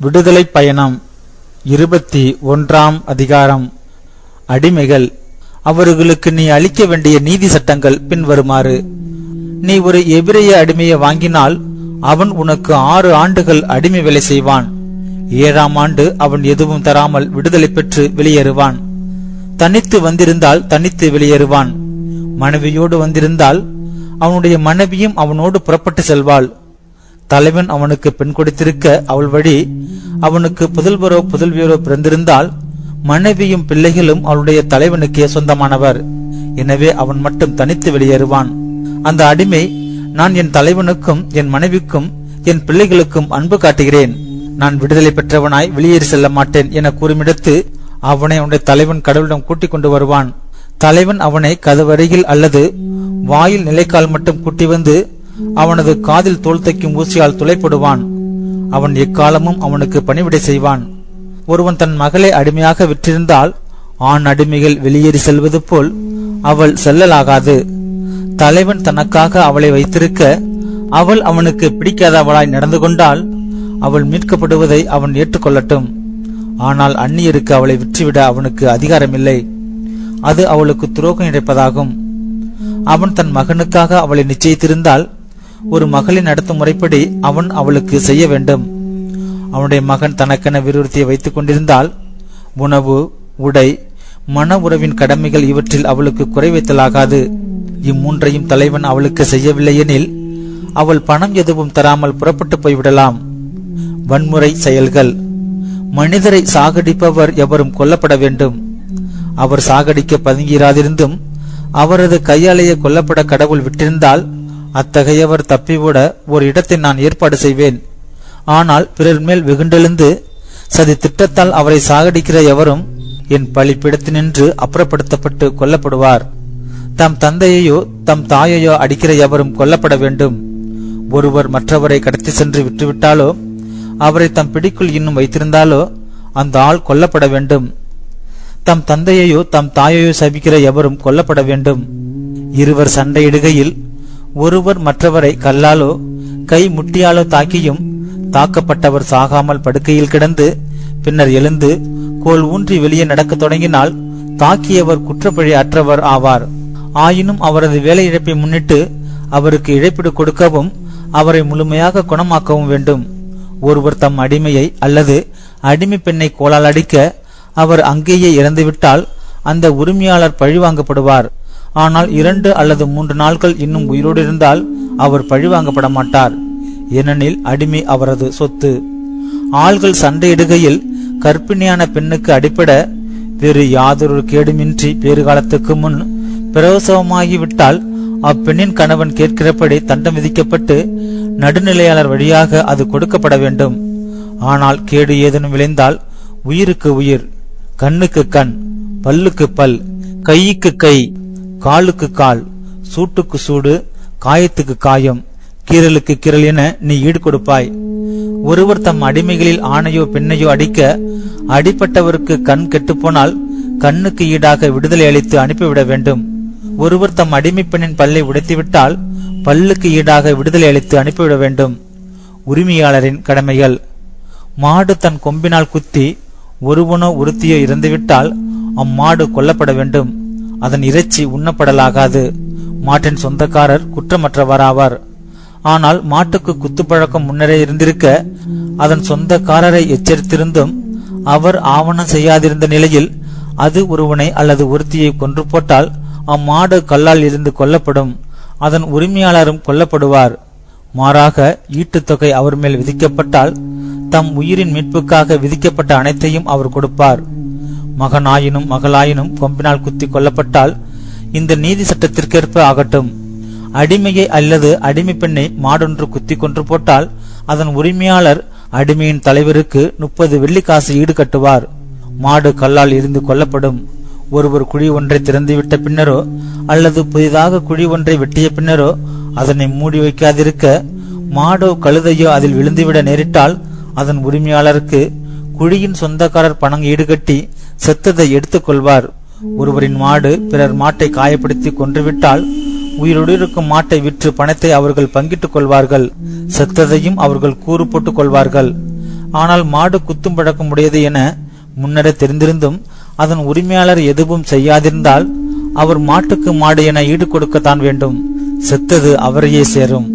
விடுதலை பயணம். இருபத்தி ஒன்றாம் அதிகாரம். அடிமைகள் அவர்களுக்கு நீ அளிக்க வேண்டிய நீதி சட்டங்கள் பின்வருமாறு. நீ ஒரு எவிரைய அடிமையை வாங்கினால் அவன் உனக்கு ஆறு ஆண்டுகள் அடிமை வேலை செய்வான். ஏழாம் ஆண்டு அவன் எதுவும் தராமல் விடுதலை பெற்று வெளியேறுவான். தனித்து வந்திருந்தால் தனித்து வெளியேறுவான். மனைவியோடு வந்திருந்தால் அவனுடைய மனைவியும் அவனோடு புறப்பட்டு செல்வாள். தலைவன் அவனுக்கு பெண் கொடுத்திருக்க அவள் வழி அவனுக்கு புதல்வரோ புதல்வியரோ பிறந்திருந்தால் மனைவியும் பிள்ளைகளும் அவளுடைய தலைவனுக்கே சொந்தமானவர். எனவே அவன் மட்டும் தனித்து வெளியேறுவான். அந்த அடிமை நான் என் தலைவனுக்கும் என் மனைவிக்கும் என் பிள்ளைகளுக்கும் அன்பு காட்டுகிறேன். நான் விடுதலை பெற்றவனாய் வெளியேறி செல்ல மாட்டேன் என கூறுமிடத்து அவனை அவனுடைய தலைவன் கடவுளிடம் கூட்டிக் கொண்டு வருவான். தலைவன் அவனை கதவருகில் அல்லது வாயில் நிலைக்கால் மட்டும் கூட்டி வந்து அவனது காதில் தோல் தைக்கும் ஊசியால் துளைப்படுவான். அவன் எக்காலமும் அவனுக்கு பணிவிடை செய்வான். ஒருவன் தன் மகளை அடிமையாக விற்றிருந்தால் ஆண் அடிமைகள் வெளியேறி செல்வது போல் அவள் செல்லலாகாது. தலைவன் தனக்காக அவளை வைத்திருக்க அவள் அவனுக்கு பிடிக்காதவளாய் நடந்து கொண்டால் அவள் மீட்கப்படுவதை அவன் ஏற்றுக்கொள்ளட்டும். ஆனால் அந்நியருக்கு அவளை விற்றுவிட அவனுக்கு அதிகாரமில்லை. அது அவளுக்கு துரோகம் இழைப்பதாகும். அவன் தன் மகனுக்காக அவளை நிச்சயித்திருந்தால் ஒரு மகளின் நடத்தும் முறைப்படி அவன் அவளுக்கு செய்ய வேண்டும். அவனுடைய மகன் தனக்கென விருத்தியை வைத்துக் கொண்டிருந்தால் உணவு உடை மன உறவின் கடமைகள் இவற்றில் அவளுக்கு குறை வைத்தலாகாது. இம்மூன்றையும் தலைவன் அவளுக்கு செய்யவில்லையெனில் அவள் பணம் எதுவும் தராமல் புறப்பட்டு போய்விடலாம். வன்முறை செயல்கள். மனிதரை சாகடிப்பவர் எவரும் கொல்லப்பட வேண்டும். அவர் சாகடிக்க பதுங்கிறாதிருந்தும் அவரது கையாலேயே கொல்லப்பட கடவுள் விட்டிருந்தால் அத்தகையவர் தப்பிவிட ஒரு இடத்தை நான் ஏற்பாடு செய்வேன். ஆனால் பிறர் மேல் வெகுண்டெழுந்து சதி திட்டத்தால் அவரை சாகடிக்கிற எவரும் என் பழிப்பிடத்தினின்று அப்புறப்படுத்தப்பட்டு கொல்லப்படுவார். தம் தந்தையையோ தம் தாயையோ அடிக்கிற எவரும் கொல்லப்பட வேண்டும். ஒருவர் மற்றவரை கடத்தி சென்று விட்டுவிட்டாலோ அவரை தம் பிடிக்குள் இன்னும் வைத்திருந்தாலோ அந்த ஆள் கொல்லப்பட வேண்டும். தம் தந்தையையோ தம் தாயையோ சபிக்கிற எவரும் கொல்லப்பட வேண்டும்? இருவர் சண்டையிடுகையில் ஒருவர் மற்றவரை கல்லாலோ கை முட்டியாலோ தாக்கியும் தாக்கப்பட்டவர் சாகாமல் படுக்கையில் கிடந்து பின்னர் எழுந்து கோல் ஊன்றி வெளியே நடக்கத் தொடங்கினால் தாக்கியவர் குற்றப்பழி அற்றவர் ஆவார். ஆயினும் அவரது வேலை இழப்பை முன்னிட்டு அவருக்கு இழப்பீடு கொடுக்கவும் அவரை முழுமையாக குணமாக்கவும் வேண்டும். ஒருவர் தம் அடிமையை அல்லது அடிமை பெண்ணை கோலால் அடிக்க அவர் அங்கேயே இறந்துவிட்டால் அந்த உரிமையாளர் பழிவாங்கப்படுவார். ஆனால் இரண்டு அல்லது மூன்று நாட்கள் இன்னும் உயிரோடு இருந்தால் அவர் பழிவாங்கப்பட மாட்டார் ஏனெனில் அடிமை அவரது சொத்து. ஆள்கள் சண்டையிடுகையில் கர்ப்பிணியான பெண்ணுக்கு அடிப்பட வேறு யாதொரு கேடுமின்றி பேறுகாலத்துக்கு முன் பிரவசவமாகிவிட்டால் அப்பெண்ணின் கணவன் கேட்கிறபடி தண்டம் விதிக்கப்பட்டு நடுநிலையாளர் வழியாக அது கொடுக்கப்பட வேண்டும். ஆனால் கேடு ஏதேனும் விளைந்தால் உயிருக்கு உயிர். கண்ணுக்கு கண் பல்லுக்கு பல் கைக்கு கை காலுக்கு கால் சூட்டுக்கு சூடு காயத்துக்கு காயம் கீரலுக்கு கீரல் என நீ ஈடு கொடுப்பாய் ஒருவர் தம் அடிமைகளில் ஆணையோ பெண்ணையோ அடிக்க அடிப்பட்டவருக்கு கண் கெட்டுப்போனால் கண்ணுக்கு ஈடாக விடுதலை அளித்து அனுப்பிவிட வேண்டும். ஒருவர் தம் அடிமை பெண்ணின் பல்லை உடைத்துவிட்டால் பல்லுக்கு ஈடாக விடுதலை அளித்து அனுப்பிவிட வேண்டும். உரிமையாளரின் கடமைகள். மாடு தன் கொம்பினால் குத்தி ஒருவனோ ஒருத்தியோ இறந்துவிட்டால் அம்மாடு கொல்லப்பட வேண்டும். அதன் இறைச்சி உண்ணப்படலாகாது. மாட்டின் சொந்தக்காரர் குற்றமற்றவராவார். ஆனால் மாட்டுக்கு குத்துப்பழக்கம் முன்னரே இருந்திருக்க அதன் சொந்தக்காரரை எச்சரித்திருந்தும் அவர் ஆவணம் செய்யாதிருந்த நிலையில் அது ஒருவனை அல்லது ஒருத்தியை கொன்று போட்டால் அம்மாடு கல்லால் இருந்து கொல்லப்படும். அதன் உரிமையாளரும் கொல்லப்படுவார். மாறாக ஈட்டுத் தொகை அவர் மேல் விதிக்கப்பட்டால் தம் உயிரின் மீட்புக்காக விதிக்கப்பட்ட அனைத்தையும் அவர் கொடுப்பார். மகனாயினும் மகளாயினும் கொம்பினால் குத்தி கொல்லப்பட்டால் இந்த நீதி சட்டத்திற்கேற்ப ஆகட்டும். அடிமையை அல்லது அடிமை பெண்ணை மாடொன்று குத்தி கொன்று போட்டால் அதன் உரிமையாளர் அடிமையின் தலைவருக்கு முப்பது வெள்ளிக்காசு ஈடு கட்டுவார். மாடு கல்லால் இருந்து கொல்லப்படும். ஒருவர் குழி ஒன்றை திறந்துவிட்ட பின்னரோ அல்லது புதிதாக குழி ஒன்றை வெட்டிய பின்னரோ அதனை மூடி வைக்காதிருக்க மாடோ கழுதையோ அதில் விழுந்துவிட நேரிட்டால் அதன் உரிமையாளருக்கு குழியின் சொந்தக்காரர் பணம் ஈடுகட்டி செத்ததை எடுத்துக் கொள்வார். ஒருவரின் மாடு பிறர் மாட்டை காயப்படுத்தி கொன்றுவிட்டால் உயிரோடு இருக்கும் மாட்டை விற்று பணத்தை அவர்கள் பங்கிட்டுக் கொள்வார்கள். செத்ததையும் அவர்கள் கூறு போட்டுக் கொள்வார்கள். ஆனால் மாடு குத்தும் பழக்கம் உடையது என முன்னரே தெரிந்திருந்தும் அதன் உரிமையாளர் எதுவும் செய்யாதிருந்தால் அவர் மாட்டுக்கு மாடு என ஈடு கொடுக்கத்தான் வேண்டும். செத்தது அவரையே சேரும்.